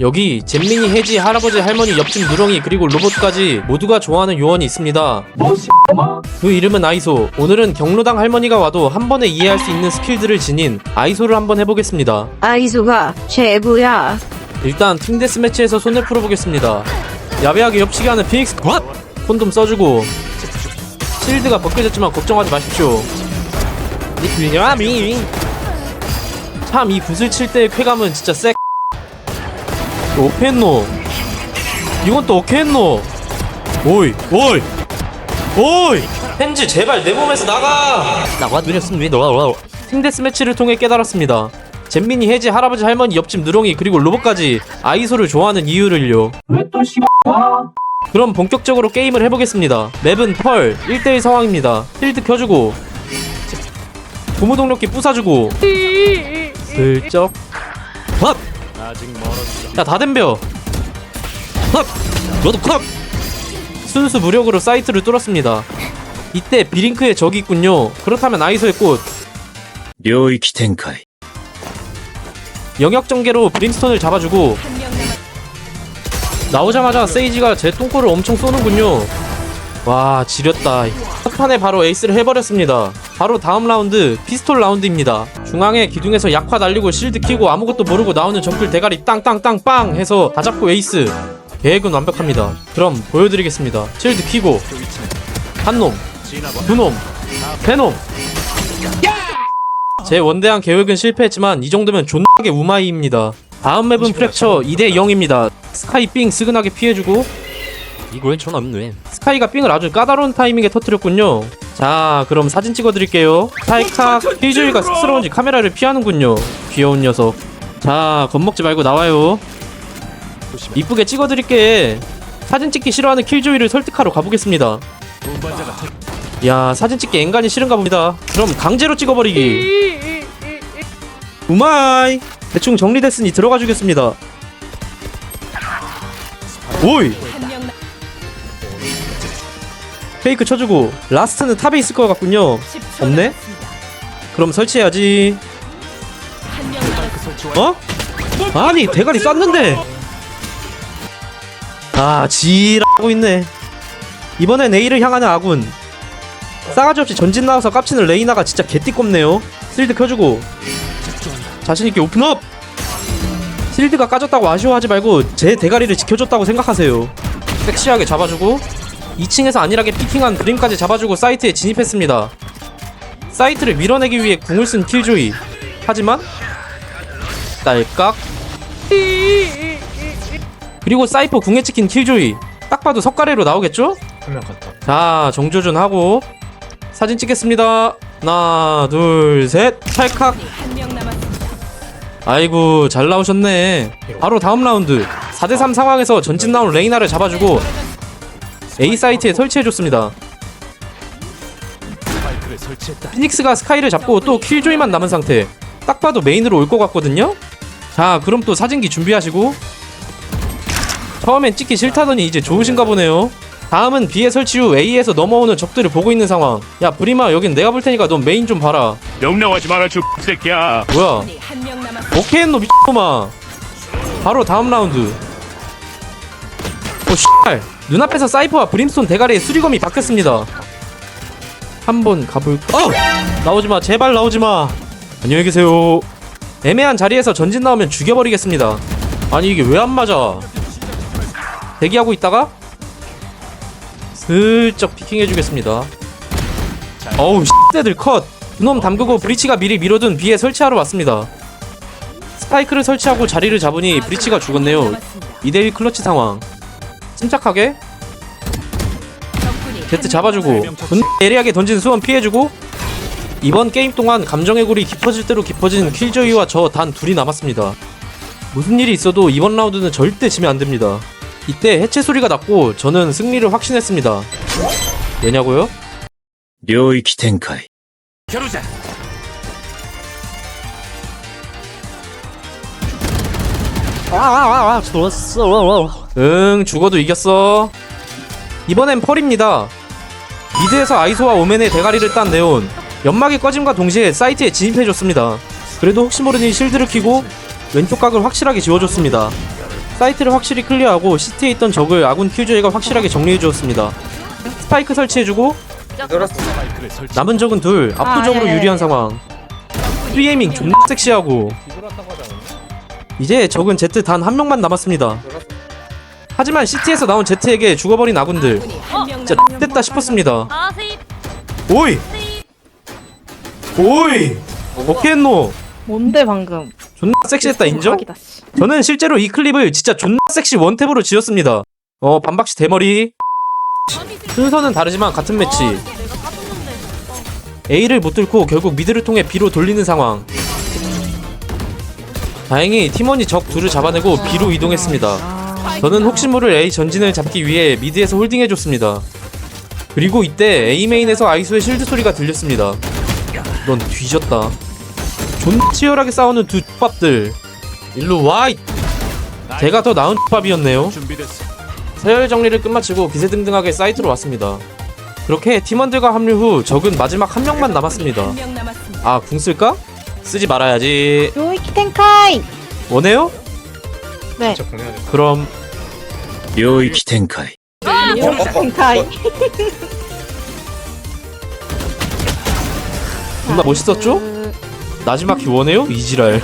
여기 잼민이 해지 할아버지 할머니 옆집 누렁이 그리고 로봇까지 모두가 좋아하는 요원이 있습니다. 그 이름은 아이소. 오늘은 경로당 할머니가 와도 한 번에 이해할 수 있는 스킬들을 지닌 아이소를 한번 해보겠습니다. 아이소가 최고야. 일단 팀 데스매치에서 손을 풀어보겠습니다. 야비하게 옆치기 하는 피닉스. 왓! 콘돔 써주고. 실드가 벗겨졌지만 걱정하지 마십시오. 참 이 붓을 칠 때의 쾌감은 진짜 쎄 오케했노 이건 또 오케했노 오이 오이 오이 펜즈 제발 내 몸에서 나가 나와 느렸으면 왜 너가 팀 데스매치를 통해 깨달았습니다. 잼민이 해지 할아버지 할머니 옆집 누렁이 그리고 로봇까지 아이소를 좋아하는 이유를요. 그럼 본격적으로 게임을 해보겠습니다. 맵은 펄 1대1 상황입니다. 필드 켜주고 고무동력기 부숴주고 슬쩍 헛! 야다 덤벼 헛! 너도 컵 순수 무력으로 사이트를 뚫었습니다. 이때 비링크의 적이 있군요. 그렇다면 아이소의 꽃 領域展開 영역 전개로 브림스톤을 잡아주고 나오자마자 세이지가 제 똥꼬를 엄청 쏘는군요. 와 지렸다. 첫 판에 바로 에이스를 해버렸습니다. 바로 다음 라운드 피스톨 라운드입니다. 중앙에 기둥에서 약화 날리고 실드 키고 아무것도 모르고 나오는 적들 대가리 땅땅땅 빵 해서 다 잡고 에이스. 계획은 완벽합니다. 그럼 보여드리겠습니다. 실드 키고 한 놈, 두 놈, 세 놈. 제 원대한 계획은 실패했지만 이 정도면 존나게 우마이입니다. 다음 맵은 프랙처 2대 0입니다. 스카이 삥 스근하게 피해주고 이걸 전 없네 스카이가 삥을 아주 까다로운 타이밍에 터뜨렸군요. 자, 그럼 사진 찍어드릴게요. 찰칵 킬조이가 쑥스러운지 카메라를 피하는군요. 귀여운 녀석. 자, 겁먹지 말고 나와요. 이쁘게 찍어드릴게. 사진 찍기 싫어하는 킬조이를 설득하러 가보겠습니다. 야, 사진 찍기 앵간히 싫은가 봅니다. 그럼 강제로 찍어버리기. 우마이. 대충 정리됐으니 들어가 주겠습니다. 오이. 페이크 쳐주고 라스트는 탑에 있을 것 같군요. 없네? 그럼 설치해야지. 어? 아니 대가리 쐈는데. 아 지라고 있네. 이번엔 A를 향하는 아군. 싸가지 없이 전진 나와서 깝치는 레이나가 진짜 개띠껍네요. 실드 켜주고 자신있게 오픈업! 실드가 까졌다고 아쉬워하지 말고 제 대가리를 지켜줬다고 생각하세요. 섹시하게 잡아주고 2층에서 안일하게 피킹한 그림까지 잡아주고 사이트에 진입했습니다. 사이트를 밀어내기 위해 궁을 쓴 킬조이. 하지만 딸깍 그리고 사이퍼 궁에 찍힌 킬조이. 딱 봐도 석가래로 나오겠죠? 자 정조준 하고 사진 찍겠습니다. 하나 둘 셋 찰칵 아이고 잘 나오셨네 바로 다음 라운드 4대3 상황에서 전진 나온 레이나를 잡아주고 A 사이트에 설치해줬습니다. 피닉스가 스카이를 잡고 또 킬조이만 남은 상태. 딱 봐도 메인으로 올 것 같거든요? 자 그럼 또 사진기 준비하시고. 처음엔 찍기 싫다더니 이제 좋으신가 보네요. 다음은 B에 설치 후 A에서 넘어오는 적들을 보고 있는 상황. 야 브리마 여긴 내가 볼 테니까 넌 메인 좀 봐라. 명령하지 마라 주 새끼야. 뭐야? 오케이 너 미친놈아. 바로 다음 라운드. 오 씨발 눈앞에서 사이퍼와 브림스톤 대가리에 수리검이 박혔습니다. 한번 가볼까 어! 나오지마. 제발 나오지마. 안녕히 계세요. 애매한 자리에서 전진 나오면 죽여버리겠습니다. 아니 이게 왜 안 맞아? 대기하고 있다가 슬쩍 피킹해주겠습니다. 어우 씨대들 컷! 그놈 담그고 브리치가 미리 밀어둔 B에 설치하러 왔습니다. 스파이크를 설치하고 자리를 잡으니 브리치가 죽었네요. 2대1 클러치 상황 침착하게 제트 잡아주고 분 예리하게 던진 수원 피해주고 이번 게임 동안 감정의 골이 깊어질 대로 깊어진 킬조이와 저 단 둘이 남았습니다 무슨 일이 있어도 이번 라운드는 절대 지면 안됩니다 이때 해체 소리가 났고 저는 승리를 확신했습니다 왜냐고요? 領域展開 아아아 좋았어 응 죽어도 이겼어 이번엔 펄입니다 미드에서 아이소와 오멘의 대가리를 딴 네온 연막이 꺼짐과 동시에 사이트에 진입해줬습니다 그래도 혹시 모르니 실드를 키고 왼쪽 각을 확실하게 지워줬습니다 사이트를 확실히 클리어하고 시티에 있던 적을 아군 큐저가 확실하게 정리해 주었습니다. 스파이크 설치해주고 남은 적은 둘 압도적으로 아, 예, 예, 유리한 예. 상황. 프리에이밍 존나 섹시하고 이제 적은 Z 단한 명만 남았습니다. 하지만 시티에서 나온 Z에게 죽어버린 아군들 진짜 됐다 싶었습니다. 오이 오이 어케노 뭔데 방금? 존나 섹시했다 인정? 대박이다, 씨. 저는 실제로 이 클립을 진짜 존나 섹시 원탭으로 지었습니다. 어 반박시 대머리 순서는 다르지만 같은 매치. A를 못 뚫고 결국 미드를 통해 B로 돌리는 상황 다행히 팀원이 적 둘을 잡아내고 B로 이동했습니다 저는 혹시 모를 A 전진을 잡기 위해 미드에서 홀딩해줬습니다 그리고 이때 A 메인에서 아이소의 실드 소리가 들렸습니다 넌 뒤졌다 존나 치열하게 싸우는 두 X밥들 일로 와! 이- 제가 더 나은 X밥이었네요. 서열 정리를 끝마치고 비세등등하게 사이트로 왔습니다. 그렇게 팀원들과 합류 후 적은 마지막 한 명만 남았습니다. 아, 궁 쓸까? 쓰지 말아야지. 요이키 텐카이. 원해요? 네. 그럼 領域展開。 요이키 텐카이. 존나 멋있었죠? 나지막히 원해요? 이지랄.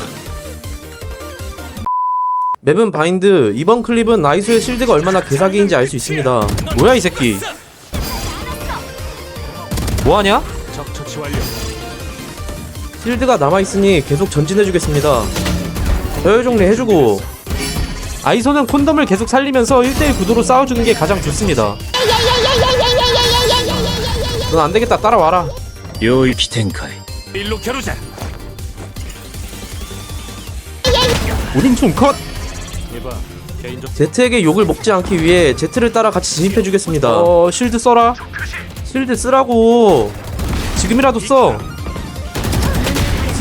맵은 바인드, 이번 클립은 아이소의 실드가 얼마나 개사기인지 알 수 있습니다. 뭐야 이 새끼? 뭐하냐? 적 처치 완료. 실드가 남아있으니 계속 전진해주겠습니다. 저혈종리 해주고. 아이소는 콘돔을 계속 살리면서 1대1 구도로 싸워주는 게 가장 좋습니다. 넌 안되겠다. 따라와라. 요이키 텐카이. 일로 겨루자. 오른손 컷! 제트에게 욕을 먹지 않기 위해 제트를 따라 같이 진입해주겠습니다. 어... 실드 써라. 실드 쓰라고. 지금이라도 써.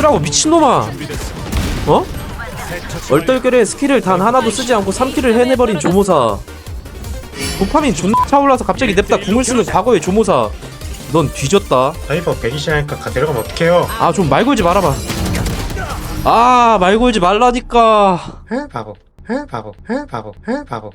쓰라고 미친놈아. 어? 얼떨결에 스킬을 단 하나도 쓰지 않고 3킬을 해내버린 조모사. 도파민 존나 차올라서 갑자기 냅다 궁을 쓰는 과거의 조모사. 넌 뒤졌다. 다이버 120하니까 가 데려가면 어떡해요? 아 좀 말 걸지 말아봐. 아 말 걸지 말라니까. 해? 바보. 해? 바보. 해? 바보. 해? 바보.